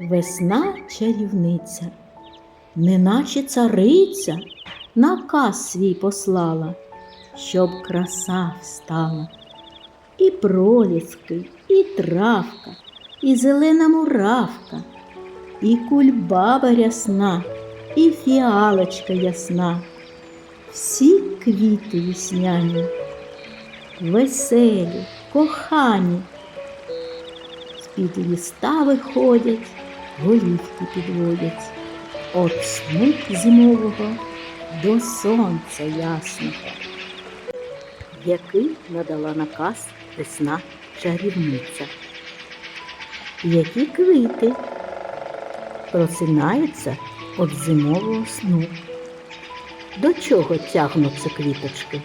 Весна чарівниця, неначе цариця наказ свій послала, щоб краса встала. І проліски, і травка, і зелена муравка, і кульбаба рясна, і фіалочка ясна. Всі квіти весняні, веселі, кохані, з-під ліста виходять, голівки підводять, От сну зимового до сонця ясного, який надала наказ весна чарівниця. Які квіти просинаються від зимового сну. До чого тягнуться квіточки?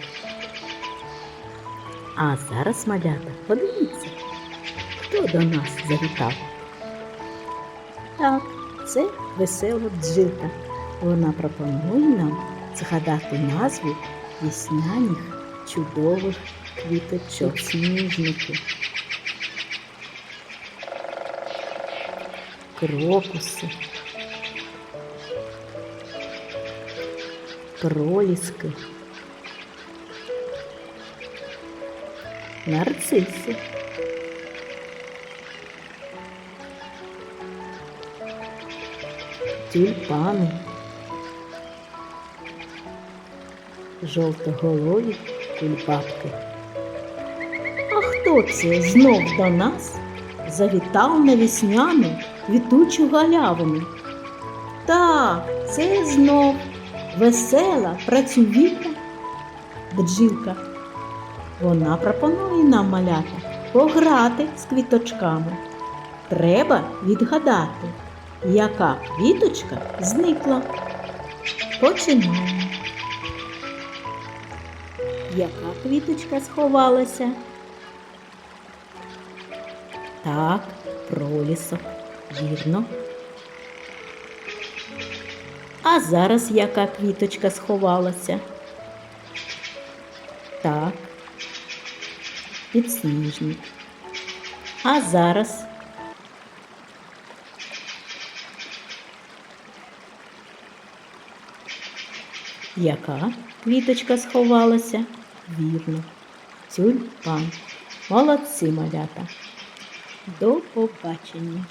А зараз, малята, подивіться, хто до нас завітав. Так, це весела бджілка. Вона пропонує нам згадати назву весняних чудових квіточок сніжники. Крокуси, проліски, нарциси, тюльпани, жовтоголові кульбабки. А хто це знов до нас завітав на весняну квітучу галявину? Так, це знов весела, працьовіта бджілка. Вона пропонує нам малята пограти з квіточками. Треба відгадати, яка квіточка зникла. Починаємо. Яка квіточка сховалася? Так, пролісок, вірно. А зараз яка квіточка сховалася? Так, підсніжник. А зараз яка квіточка сховалася? Вірно. Тюльпан. Молодці малята. До побачення.